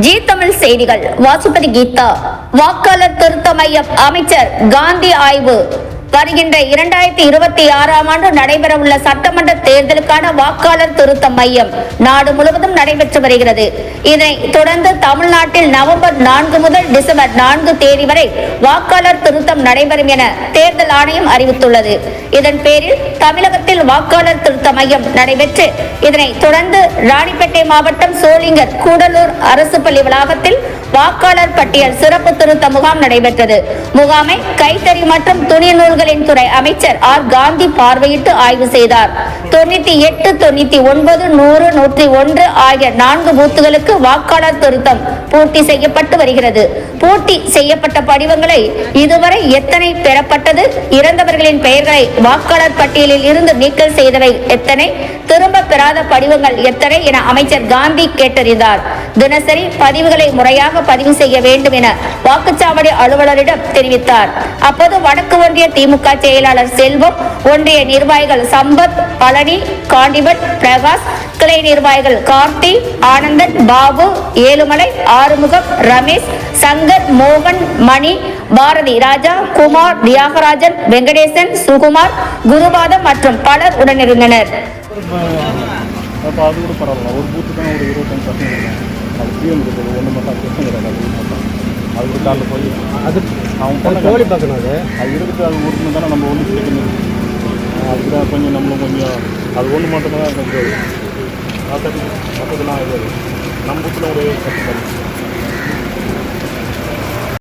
G Tamil செய்திகள் வாசுபதி கீதா. வாக்காளர் திருத்த மையம் அமைச்சர் காந்தி ஆய்வு. வருகின்ற இரண்டாயிரத்தி இருபத்தி ஆறாம் ஆண்டு நடைபெறவுள்ள சட்டமன்ற தேர்தலுக்கான வாக்காளர் திருத்த மையம் நாடு முழுவதும் நடைபெற்று வருகிறது. இதனை தொடர்ந்து தமிழ்நாட்டில் நவம்பர் நான்கு முதல் டிசம்பர் நான்கு தேதி வரை வாக்காளர் திருத்தம் நடைபெறும் என தேர்தல் ஆணையம் அறிவித்துள்ளது. இதன் பேரில் தமிழகத்தில் வாக்காளர் திருத்த மையம் நடைபெற்று இதனை தொடர்ந்து ராணிப்பேட்டை மாவட்டம் சோளிங்கர் கூடலூர் அரசு பள்ளி வளாகத்தில் வாக்காளர் பட்டியல் சிறப்பு திருத்த முகாம் நடைபெற்றது. முகாமை கைத்தறி மற்றும் துணி நூல்கள் துறை அமைச்சர் ஆர் காந்தி பார்வையிட்டு ஆய்வு செய்தார் தொண்ணூத்தி எட்டு தொண்ணூத்தி ஒன்பது நூறு நூற்றி ஒன்று ஆகிய நான்கு பூத்துகளுக்கு வாக்காளர் திருத்தம் பூர்த்தி செய்யப்பட்டு வருகிறது. பூர்த்தி செய்யப்பட்ட படிவங்களை இதுவரை எத்தனை பெறப்பட்டது? இறந்தவர்களின் பெயர்களை வாக்காளர் பட்டியலில் இருந்து நீக்கல் செய்தவை எத்தனை? திரும்ப பெறாத படிவங்கள் எத்தனை என அமைச்சர் காந்தி கேட்டறிந்தார். தினசரி பதிவுகளை முறையாக பதிவு செய்ய வேண்டும் என வாக்குச்சாவடி அலுவலரிடம் தெரிவித்தார். அப்போது வடக்கு ஒன்றிய திமுக செயலாளர் செல்வம் ஒன்றிய நிர்வாகிகள் சம்பத் பழனி காண்டிபன் பிரகாஷ் கிளை நிர்வாகிகள் கார்த்தி ஆனந்தன் பாபு ஏழுமலை ஆறுமுகம் ரமேஷ் சங்கர் மோகன் மணி பாரதி ராஜா குமார் தியாகராஜன் வெங்கடேசன் சுகுமார் குருபாதம் மற்றும் பலர் உடனிருந்தனர். அப்போ அது காலில் போய் அது பண்ண கோழி பார்க்கணும் அது. அது இருக்குது அது ஒன்று தானே நம்ம ஒன்று அதுதான் கொஞ்சம் நம்மளும் கொஞ்சம் அது ஒன்று மட்டும்தான் கொஞ்சம் மற்றது மற்றதுலாம் இது நம்பத்தில் ஒரு கஷ்டம்